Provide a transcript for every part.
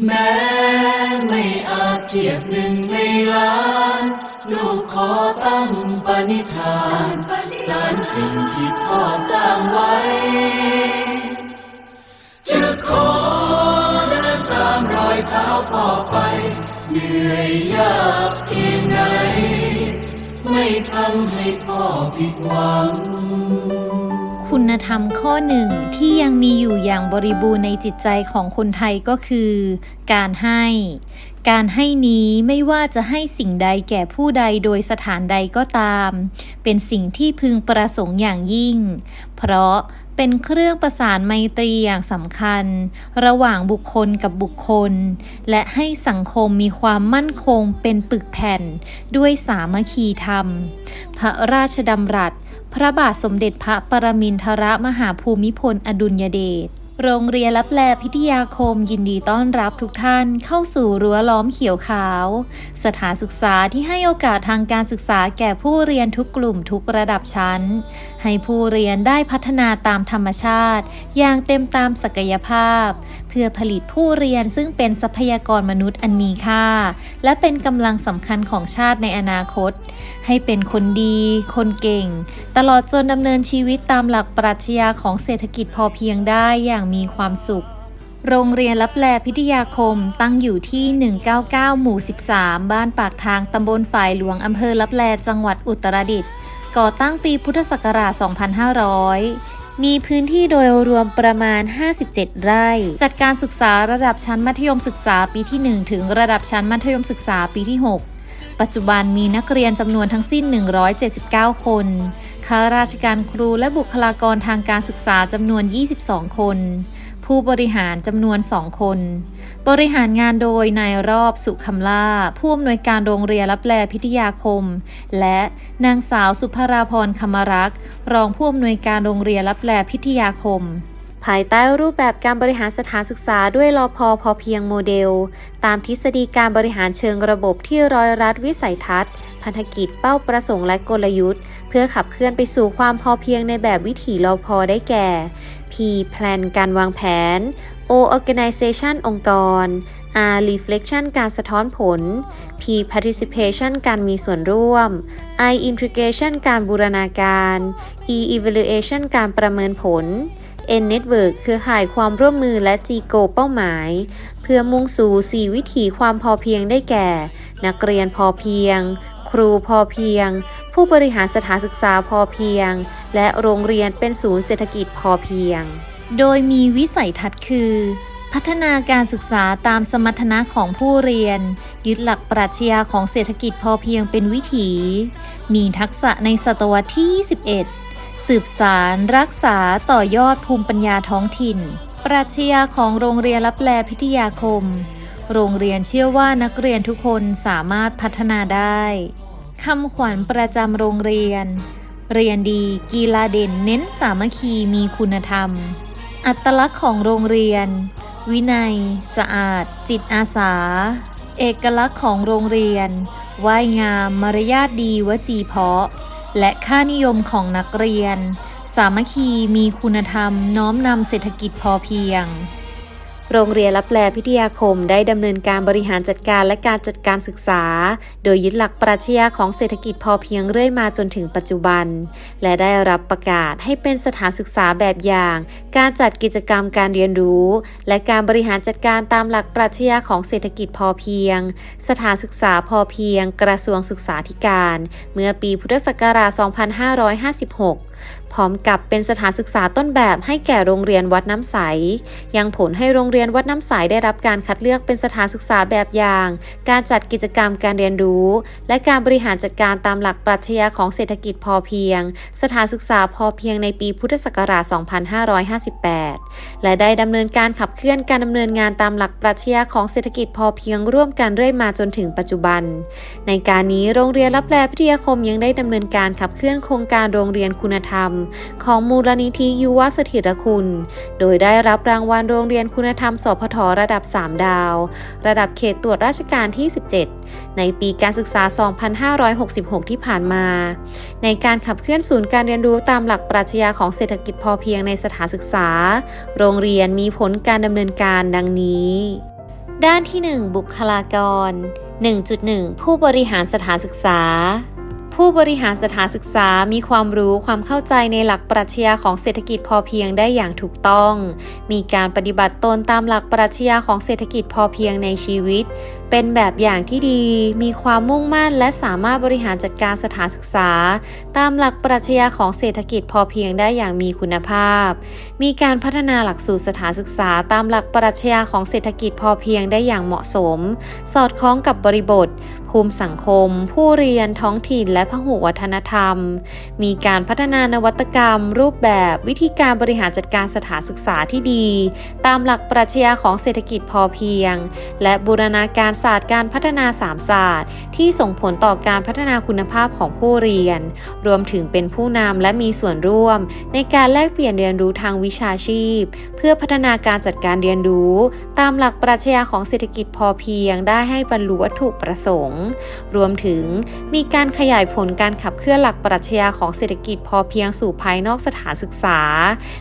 แม้ไม่อาจเทียบหนึ่งในล้าน ลูกขอตั้งปณิธานสารสิ่งที่พ่อสร้างไว้ จะขอเดินตามรอยเท้าพ่อไป เหนื่อยยากเพียงไหนไม่ทำให้พ่อผิดหวัง คุณธรรมข้อหนึ่งที่ยังมีอยู่อย่างบริบูรณ์ในจิตใจของคนไทยก็คือ การให้ การให้นี้ไม่ว่าจะให้สิ่งใดแก่ผู้ใดโดยสถานใดก็ตาม เป็นสิ่งที่พึงประสงค์อย่างยิ่ง เพราะ เป็นเครื่องประสานไมตรีอย่างสำคัญ ระหว่างบุคคลกับบุคคล และให้สังคมมีความมั่นคงเป็นปึกแผ่น ด้วยสามัคคีธรรม พระราชดำรัส พระบาทสมเด็จพระปรมินทรมหาภูมิพลอดุลยเดช โรงเรียนรับแลพิทยาคมยินดีต้อนรับทุกท่านเข้าสู่รั้วล้อมเขียวขาว สถานศึกษาที่ให้โอกาสทางการศึกษาแก่ผู้เรียนทุกกลุ่มทุกระดับชั้น ให้ผู้เรียนได้พัฒนาตามธรรมชาติ อย่างเต็มตามศักยภาพ พื่อผลิตผู้เรียนซึ่งเป็นทรัพยากรมนุษย์อันมีค่า และเป็นกำลังสำคัญของชาติในอนาคต ให้เป็นคนดี คนเก่ง ตลอดจนดำเนินชีวิตตามหลักปรัชญาของเศรษฐกิจพอเพียงได้อย่างมีความสุขโรงเรียนรับแลพิทยาคมตั้งอยู่ที่ 199 หมู่ 13 บ้านปากทางตำบลฝ่ายหลวงอำเภอรับแลจังหวัดอุตรดิตถ์ก่อตั้งปีพุทธศักราช 2500 มีพื้นที่โดยรวมประมาณ 57 ไร่ จัดการศึกษาระดับชั้นมัธยมศึกษาปีที่ 1 ถึงระดับชั้นมัธยมศึกษาปีที่ 6 ปัจจุบันมีนักเรียนจำนวนทั้งสิ้น 179 คนข้าราชการครูและบุคลากรทางการศึกษาจำนวน 22 คน ผู้บริหารจำนวน2คน บริหารงานโดยนายรอบสุคำล่า ผู้อำนวยการโรงเรียนรับแลพิทยาคม และนางสาวสุภราพรคำรักษ์รองผู้อำนวยการโรงเรียนรับแลพิทยาคม ภายใต้รูปแบบการบริหารสถานศึกษาด้วยรอพอพอเพียงโมเดล ตามทฤษฎีการบริหารเชิงระบบที่ร้อยรัดวิสัยทัศน์พันธกิจเป้าประสงค์และกลยุทธ์ เพื่อขับเคลื่อนไปสู่ความพอเพียงในแบบวิถีรอพอได้แก่ P Plan การวางแผน O Organization องค์กร R Reflection การสะท้อนผล P Participation การมีส่วนร่วม I Integration การบูรณาการ E Evaluation การประเมินผล N Network เครือข่ายความร่วมมือและ G Go เป้าหมาย เพื่อมุ่งสู่ 4 วิถีความพอเพียงได้แก่ นักเรียนพอเพียง ครูพอเพียง ผู้บริหารสถานศึกษาพอเพียง และโรงเรียนเป็นศูนย์เศรษฐกิจพอเพียง โดยมีวิสัยทัศน์คือ พัฒนาการศึกษาตามสมรรถนะของผู้เรียน ยึดหลักปรัชญาของเศรษฐกิจพอเพียงเป็นวิถี มีทักษะในศตวรรษที่ 21 สืบสารรักษาต่อยอดภูมิปัญญาท้องถิ่น ปรัชญาของโรงเรียนรับแลพิทยาคม โรงเรียนเชื่อว่านักเรียนทุกคนสามารถพัฒนาได้ คำขวัญประจำโรงเรียน เรียนดีกีฬาเด่นเน้นสามัคคีมีคุณธรรม อัตลักษณ์ของโรงเรียน วินัย สะอาด จิตอาสา เอกลักษณ์ของโรงเรียนไหว้งามมารยาทดีวจีเพาะ และค่านิยมของนักเรียน สามัคคีมีคุณธรรมน้อมนำเศรษฐกิจพอเพียง โรงเรียนรับแลพิทยาคมได้ดำเนินการบริหารจัดการและการจัดการศึกษา โดยยึดหลักปรัชญาของเศรษฐกิจพอเพียงเรื่อยมาจนถึงปัจจุบัน และได้รับประกาศให้เป็นสถานศึกษาแบบอย่าง การจัดกิจกรรมการเรียนรู้ และการบริหารจัดการตามหลักปรัชญาของเศรษฐกิจพอเพียง สถานศึกษาพอเพียง กระทรวงศึกษาธิการ เมื่อปีพุทธศักราช 2556 พร้อมกับเป็นสถานศึกษาต้นแบบให้แก่โรงเรียนวัดน้ำใส ยังผลให้โรงเรียนวัดน้ำใสได้รับการคัดเลือกเป็นสถานศึกษาแบบอย่าง การจัดกิจกรรมการเรียนรู้ และการบริหารจัดการตามหลักปรัชญาของเศรษฐกิจพอเพียง สถานศึกษาพอเพียงในปีพุทธศักราช 2558 และได้ดำเนินการขับเคลื่อนการดำเนินงานตามหลักปรัชญาของเศรษฐกิจพอเพียงร่วมกันเรื่อยมาจนถึงปัจจุบัน ในการนี้โรงเรียนรับแลพิทยาคมยังได้ดำเนินการขับเคลื่อนโครงการโรงเรียนคุณธรรมของมูลนิธิยุวสถิรคุณ โดยได้รับรางวัลโรงเรียนคุณธรรมสพทระดับ 3 ดาว ระดับเขตตรวจราชการที่ 17 ในปีการศึกษา 2566 ที่ผ่านมา ในการขับเคลื่อนศูนย์การเรียนรู้ตามหลักปรัชญาของเศรษฐกิจพอเพียงในสถานศึกษา โรงเรียนมีผลการดำเนินการดังนี้ ด้านที่ 1 บุคลากร 1.1 ผู้บริหารสถานศึกษา ผู้บริหารสถานศึกษามีความรู้ความเข้าใจในหลักปรัชญาของเศรษฐกิจพอเพียงได้อย่างถูกต้อง มีการปฏิบัติตนตามหลักปรัชญาของเศรษฐกิจพอเพียงในชีวิต เป็นแบบอย่างที่ดี มีความมุ่งมั่น และสามารถบริหารจัดการสถานศึกษา ตามหลักปรัชญาของเศรษฐกิจพอเพียงได้อย่างมีคุณภาพ มีการพัฒนาหลักสูตรสถานศึกษา ตามหลักปรัชญาของเศรษฐกิจพอเพียงได้อย่างเหมาะสม สอดคล้องกับบริบท ภูมิสังคม ผู้เรียนท้องถิ่น และพหุวัฒนธรรม มีการพัฒนานวัตกรรม รูปแบบวิธีการบริหารจัดการสถานศึกษาที่ดี ตามหลักปรัชญาของเศรษฐกิจพอเพียง และบูรณาการศาสตร์การพัฒนาสามศาสตร์ ที่ส่งผลต่อการพัฒนาคุณภาพของผู้เรียน รวมถึงเป็นผู้นำและมีส่วนร่วม ในการแลกเปลี่ยนเรียนรู้ทางวิชาชีพ เพื่อพัฒนาการจัดการเรียนรู้ ตามหลักปรัชญาของเศรษฐกิจพอเพียง ได้ให้บรรลุวัตถุประสงค์ รวมถึงมีการขยายผลการขับเคลื่อนหลักปรัชญาของเศรษฐกิจพอเพียงสู่ภายนอกสถานศึกษา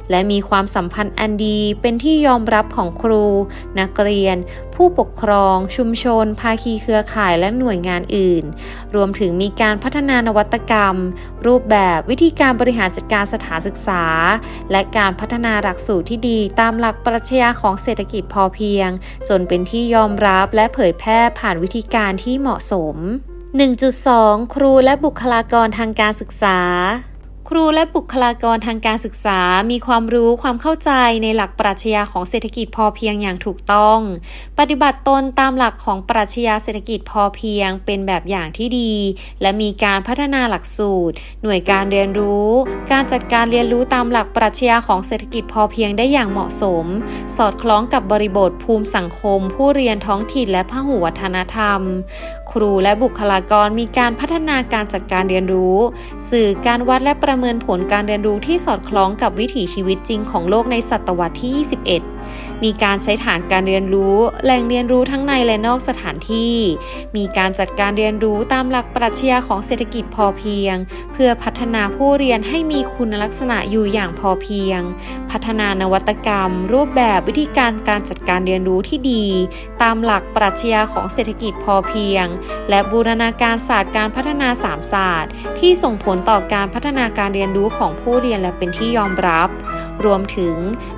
และมีความสัมพันธ์อันดีเป็นที่ยอมรับของครู นักเรียนผู้ปกครอง ชุมชน ภาคีเครือข่ายและหน่วยงานอื่น รวมถึงมีการพัฒนานวัตกรรม รูปแบบวิธีการบริหารจัดการสถานศึกษา และการพัฒนาหลักสูตรที่ดี ตามหลักปรัชญาของเศรษฐกิจพอเพียง จนเป็นที่ยอมรับและเผยแพร่ผ่านวิธีการที่เหมาะสม 1.2 ครูและบุคลากรทางการศึกษา ครูและบุคลากรทางการศึกษามีความรู้ความเข้าใจในหลักปรัชญาของเศรษฐกิจพอเพียงอย่างถูกต้อง ปฏิบัติตนตามหลักของปรัชญาเศรษฐกิจพอเพียงเป็นแบบอย่างที่ดี และมีการพัฒนาหลักสูตร หน่วยการเรียนรู้ การจัดการเรียนรู้ตามหลักปรัชญาของเศรษฐกิจพอเพียงได้อย่างเหมาะสม สอดคล้องกับบริบทภูมิสังคม ผู้เรียนท้องถิ่นและพหุวัฒนธรรมครูและบุคลากรมีการพัฒนาการจัดการเรียนรู้ สื่อการวัดและประเมินผลการเรียนรู้ที่สอดคล้องกับวิถีชีวิตจริงของโลกในศตวรรษที่ 21มีการใช้ฐานการเรียนรู้ แหล่งเรียนรู้ทั้งในและนอกสถานที่ มีการจัดการเรียนรู้ตามหลักปรัชญาของเศรษฐกิจพอเพียง เพื่อพัฒนาผู้เรียนให้มีคุณลักษณะอยู่อย่างพอเพียง พัฒนานวัตกรรม รูปแบบวิธีการการจัดการเรียนรู้ที่ดี ตามหลักปรัชญาของเศรษฐกิจพอเพียง และบูรณาการศาสตร์การพัฒนาสามศาสตร์ ที่ส่งผลต่อการพัฒนาการเรียนรู้ของผู้เรียนและเป็นที่ยอมรับ รวมถึง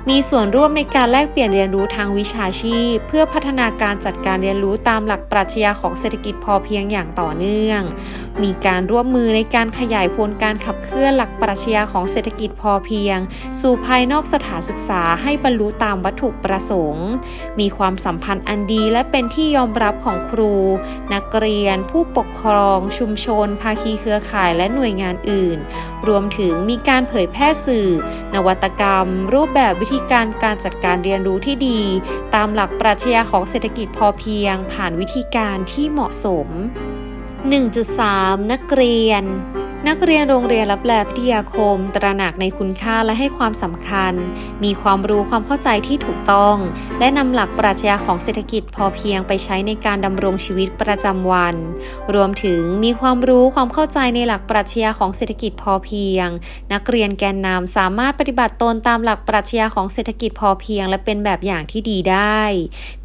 มีส่วนร่วมในการแลกเปลี่ยนเรียนรู้ทางวิชาชีพ เพื่อพัฒนาการจัดการเรียนรู้ตามหลักปรัชญาของเศรษฐกิจพอเพียงอย่างต่อเนื่อง มีการร่วมมือในการขยายผลการขับเคลื่อนหลักปรัชญาของเศรษฐกิจพอเพียง สู่ภายนอกสถานศึกษาให้บรรลุตามวัตถุประสงค์ มีความสัมพันธ์อันดีและเป็นที่ยอมรับของครู นักเรียน ผู้ปกครอง ชุมชน ภาคีเครือข่ายและหน่วยงานอื่น รวมถึงมีการเผยแพร่สื่อ นวัตกรรม รูปแบบวิธีการการจัดการเรียนรู้ที่ดี ตามหลักปรัชญาของเศรษฐกิจพอเพียงผ่านวิธีการที่เหมาะสม 1.3 นักเรียน นักเรียนโรงเรียนรับแลพิทยาคม ตระหนักในคุณค่าและให้ความสำคัญ มีความรู้ความเข้าใจที่ถูกต้อง และนำหลักปรัชญาของเศรษฐกิจพอเพียงไปใช้ในการดำรงชีวิตประจำวัน รวมถึงมีความรู้ความเข้าใจในหลักปรัชญาของเศรษฐกิจพอเพียง นักเรียนแกนนำสามารถปฏิบัติตนตามหลักปรัชญาของเศรษฐกิจพอเพียง และเป็นแบบอย่างที่ดีได้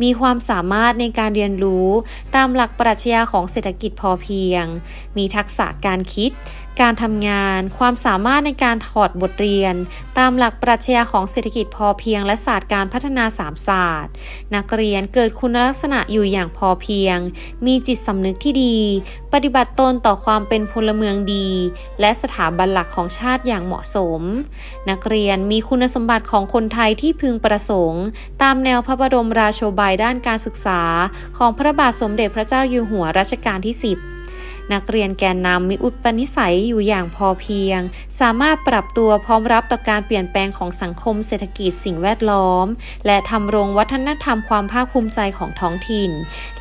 มีความสามารถในการเรียนรู้ ตามหลักปรัชญาของเศรษฐกิจพอเพียง มีทักษะการคิด การทำงาน ความสามารถในการถอดบทเรียน ตามหลักปรัชญาของเศรษฐกิจพอเพียง และศาสตร์การพัฒนาสามศาสตร์ นักเรียนเกิดคุณลักษณะอยู่อย่างพอเพียง มีจิตสำนึกที่ดี ปฏิบัติตนต่อความเป็นพลเมืองดี และสถาบันหลักของชาติอย่างเหมาะสม นักเรียนมีคุณสมบัติของคนไทยที่พึงประสงค์ ตามแนวพระบรมราโชบายด้านการศึกษา ของพระบาทสมเด็จพระเจ้าอยู่หัวรัชกาลที่ 10 นักเรียนแกนนำมีอุปนิสัยอยู่อย่างพอเพียง สามารถปรับตัวพร้อมรับต่อการเปลี่ยนแปลงของสังคมเศรษฐกิจสิ่งแวดล้อม และทำรงวัฒนธรรมความภาคภูมิใจของท้องถิ่น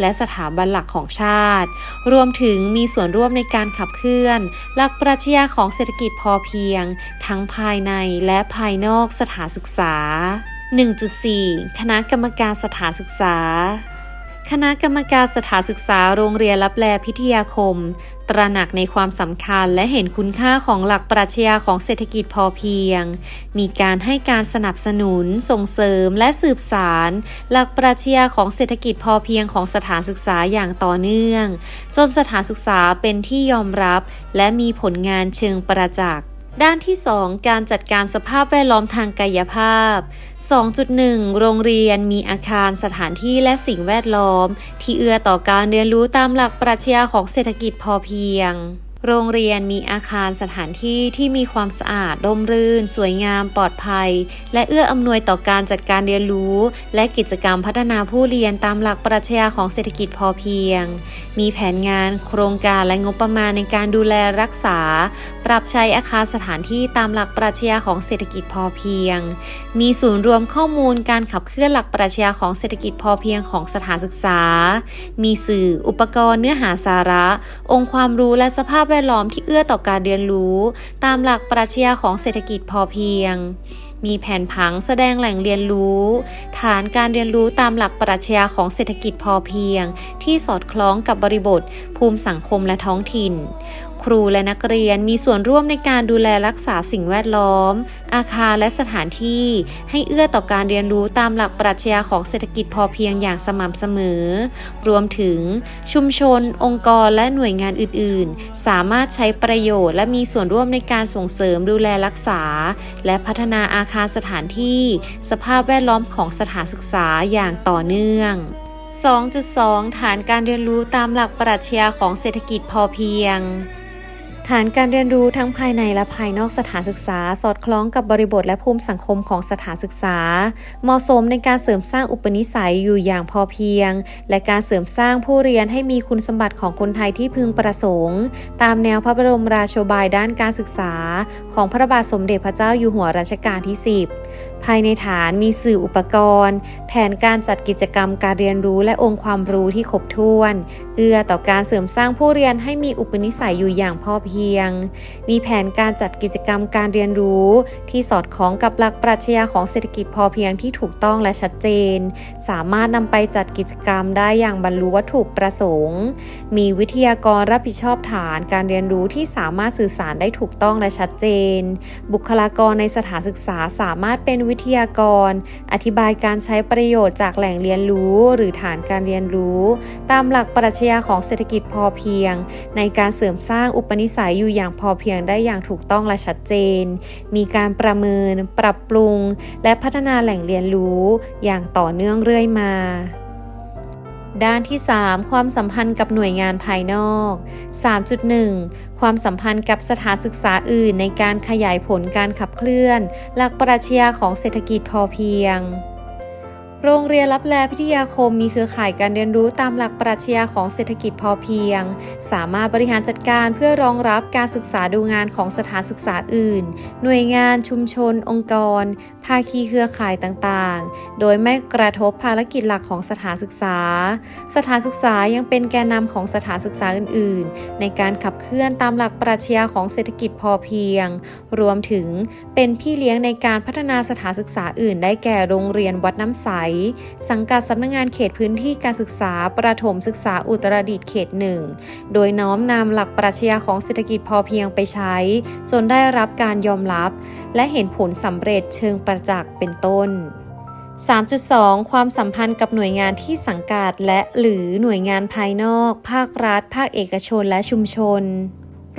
และสถาบันหลักของชาติ รวมถึงมีส่วนร่วมในการขับเคลื่อน หลักปรัชญาของเศรษฐกิจพอเพียง ทั้งภายในและภายนอกสถานศึกษา 1.4 คณะกรรมการสถานศึกษา คณะกรรมการสถานศึกษาโรงเรียนรับแลพิทยาคม ตระหนักในความสำคัญและเห็นคุณค่าของหลักปรัชญาของเศรษฐกิจพอเพียง มีการให้การสนับสนุน ส่งเสริมและสืบสาร หลักปรัชญาของเศรษฐกิจพอเพียงของสถานศึกษาอย่างต่อเนื่อง จนสถานศึกษาเป็นที่ยอมรับ และมีผลงานเชิงประจักษ์ ด้านที่ 2 การจัดการสภาพแวดล้อมทางกายภาพ 2.1 โรงเรียนมีอาคารสถานที่และสิ่งแวดล้อม ที่เอื้อต่อการเรียนรู้ตามหลักปรัชญาของเศรษฐกิจพอเพียง โรงเรียนมีอาคารสถานที่ที่มีความสะอาดร่มรื่น สวยงาม ปลอดภัย และเอื้ออำนวยต่อการจัดการเรียนรู้ และกิจกรรมพัฒนาผู้เรียนตามหลักปรัชญาของเศรษฐกิจพอเพียง มีแผนงาน โครงการและงบประมาณในการดูแลรักษา ปรับใช้อาคารสถานที่ตามหลักปรัชญาของเศรษฐกิจพอเพียง มีศูนย์รวมข้อมูลการขับเคลื่อนหลักปรัชญาของเศรษฐกิจพอเพียงของสถานศึกษา มีสื่อ อุปกรณ์เนื้อหาสาระ องค์ความรู้และสภาพแวดล้อมที่เอื้อต่อการเรียนรู้ ตามหลักปรัชญาของเศรษฐกิจพอเพียง มีแผนผังแสดงแหล่งเรียนรู้ ฐานการเรียนรู้ตามหลักปรัชญาของเศรษฐกิจพอเพียง ที่สอดคล้องกับบริบท ภูมิสังคมและท้องถิ่น รูและนักเรียนมีส่วนร่วมในการดูแลรักษาสิ่งแวดล้อม อาคารและสถานที่ ให้เอื้อต่อการเรียนรู้ตามหลักปรัชญาของเศรษฐกิจพอเพียงอย่างสม่ำเสมอ รวมถึงชุมชน องค์กรและหน่วยงานอื่น ๆ สามารถใช้ประโยชน์ และมีส่วนร่วมในการส่งเสริมดูแลรักษา และพัฒนาอาคารสถานที่ สภาพแวดล้อมของสถานศึกษาอย่างต่อเนื่อง 2.2 ฐานการเรียนรู้ตามหลักปรัชญาของเศรษฐกิจพอเพียง ฐานการเรียนรู้ทั้งภายในและภายนอกสถานศึกษา สอดคล้องกับบริบทและภูมิสังคมของสถานศึกษา เหมาะสมในการเสริมสร้างอุปนิสัยอยู่อย่างพอเพียง และการเสริมสร้างผู้เรียนให้มีคุณสมบัติของคนไทยที่พึงประสงค์ ตามแนวพระบรมราโชบายด้านการศึกษา ของพระบาทสมเด็จพระเจ้าอยู่หัวรัชกาลที่ 10ภายในฐานมีสื่ออุปกรณ์ แผนการจัดกิจกรรมการเรียนรู้และองค์ความรู้ที่ครบถ้วน เอื้อต่อการเสริมสร้างผู้เรียนให้มีอุปนิสัยอยู่อย่างพอเพียง มีแผนการจัดกิจกรรมการเรียนรู้ ที่สอดคล้องกับหลักปรัชญาของเศรษฐกิจพอเพียงที่ถูกต้องและชัดเจน สามารถนำไปจัดกิจกรรมได้อย่างบรรลุวัตถุประสงค์ มีวิทยากรรับผิดชอบฐานการเรียนรู้ที่สามารถสื่อสารได้ถูกต้องและชัดเจน บุคลากรในสถานศึกษาสามารถเป็นวิทยากร อธิบายการใช้ประโยชน์จากแหล่งเรียนรู้ หรือฐานการเรียนรู้ ตามหลักปรัชญาของเศรษฐกิจพอเพียง ในการเสริมสร้างอุปนิสัยอยู่อย่างพอเพียงได้อย่างถูกต้องและชัดเจน มีการประเมิน ปรับปรุง และพัฒนาแหล่งเรียนรู้ อย่างต่อเนื่องเรื่อยมา ด้านที่ 3 ความสัมพันธ์กับหน่วยงานภายนอก 3.1 ความสัมพันธ์กับสถานศึกษาอื่นในการขยายผลการขับเคลื่อน หลักปรัชญาของเศรษฐกิจพอเพียง โรงเรียนรับแลพิทยาคมมีเครือข่ายการเรียนรู้ตามหลักปรัชญาของเศรษฐกิจพอเพียง สามารถบริหารจัดการเพื่อรองรับการศึกษาดูงานของสถานศึกษาอื่น หน่วยงานชุมชน องค์กร ภาคีเครือข่ายต่างๆ โดยไม่กระทบภารกิจหลักของสถานศึกษา สถานศึกษายังเป็นแกนนำของสถานศึกษาอื่น ๆ ในการขับเคลื่อนตามหลักปรัชญาของเศรษฐกิจพอเพียง รวมถึงเป็นพี่เลี้ยงในการพัฒนาสถานศึกษาอื่น ได้แก่โรงเรียนวัดน้ำใสสังกัดสำนักงงานเขตพื้นที่การศึกษา ประถมศึกษาอุตรดิตถ์เขตหนึ่ง โดยน้อมนำหลักปรัชญาของเศรษฐกิจพอเพียงไปใช้ จนได้รับการยอมรับ และเห็นผลสำเร็จเชิงประจักษ์เป็นต้น 3.2 ความสัมพันธ์กับหน่วยงานที่สังกัดและหรือหน่วยงานภายนอก ภาครัฐ ภาคเอกชนและชุมชน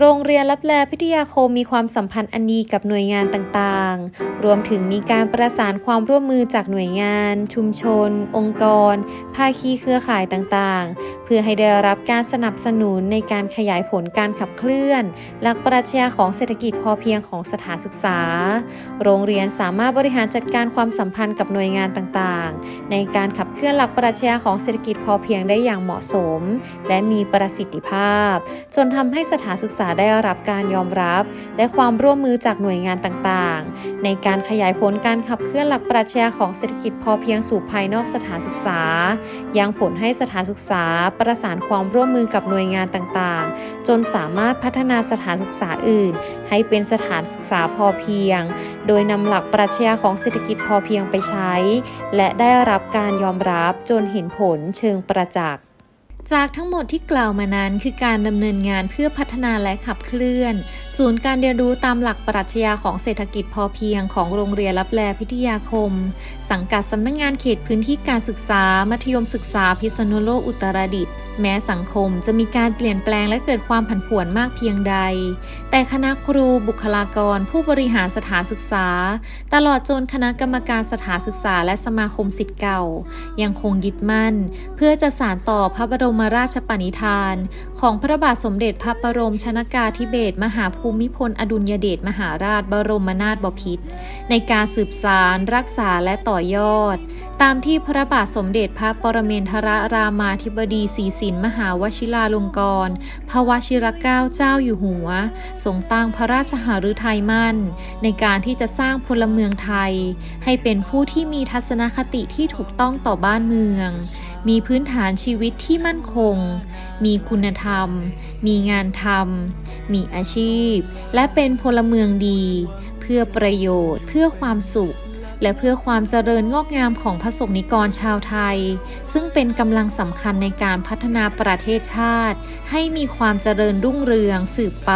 โรงเรียนรับแลพิทยาคมมีความสัมพันธ์อันดีกับหน่วยงานต่างๆ รวมถึงมีการประสานความร่วมมือจากหน่วยงาน ชุมชน องค์กร ภาคีเครือข่ายต่างๆ เพื่อให้ได้รับการสนับสนุนในการขยายผลการขับเคลื่อน หลักปรัชญาของเศรษฐกิจพอเพียงของสถานศึกษา โรงเรียนสามารถบริหารจัดการความสัมพันธ์กับหน่วยงานต่างๆ ในการขับเคลื่อนหลักปรัชญาของเศรษฐกิจพอเพียงได้อย่างเหมาะสม และมีประสิทธิภาพ จนทำให้สถานศึกษาได้รับการยอมรับ และความร่วมมือจากหน่วยงานต่างๆ ในการขยายผลการขับเคลื่อนหลักปรัชญาของเศรษฐกิจพอเพียงสู่ภายนอกสถานศึกษา ยังผลให้สถานศึกษาประสานความร่วมมือกับหน่วยงานต่างๆ จนสามารถพัฒนาสถานศึกษาอื่น ให้เป็นสถานศึกษาพอเพียง โดยนำหลักปรัชญาของเศรษฐกิจพอเพียงไปใช้ และได้รับการยอมรับจนเห็นผลเชิงประจักษ์ จากทั้งหมดที่กล่าวมานั้นคือการดำเนินงานเพื่อพัฒนาและขับเคลื่อน ศูนย์การเรียนรู้ตามหลักปรัชญาของเศรษฐกิจพอเพียงของโรงเรียนรับแลพิทยาคม สังกัดสำนักงงานเขตพื้นที่การศึกษา มัธยมศึกษาพิษณุโลกอุตรดิตถ์แม้สังคมจะมีการเปลี่ยนแปลงและเกิดความผันผวนมากเพียงใด แต่คณะครูบุคลากร ผู้บริหารสถานศึกษา ตลอดจนคณะกรรมการสถานศึกษา และสมาคมสิทธิ์เก่า ยังคงยึดมั่น เพื่อจะสานต่อพระบรมมราชปณิธาน ของพระบาทสมเด็จพระบรมชนากาธิเบศรมหาภูมิพล อดุลยเดชมหาราชบรมนาถบพิตรในการสืบสารรักษาและต่อยอด ตามที่พระบาทสมเด็จพระปรเมนทรรามาธิบดีศรีสินมหาวชิราลงกรณ์พระวชิรเกล้าเจ้าอยู่หัวทรงตั้งพระราชหฤทัยมั่น ในการที่จะสร้างพลเมืองไทย ให้เป็นผู้ที่มีทัศนคติที่ถูกต้องต่อบ้านเมือง มีพื้นฐานชีวิตที่มั่นคง มีคุณธรรม มีงานทำ มีอาชีพ และเป็นพลเมืองดี เพื่อประโยชน์ เพื่อความสุข และเพื่อความเจริญงอกงามของพระสงฆ์นิกรชาวไทย ซึ่งเป็นกำลังสำคัญในการพัฒนาประเทศชาติ ให้มีความเจริญรุ่งเรืองสืบไป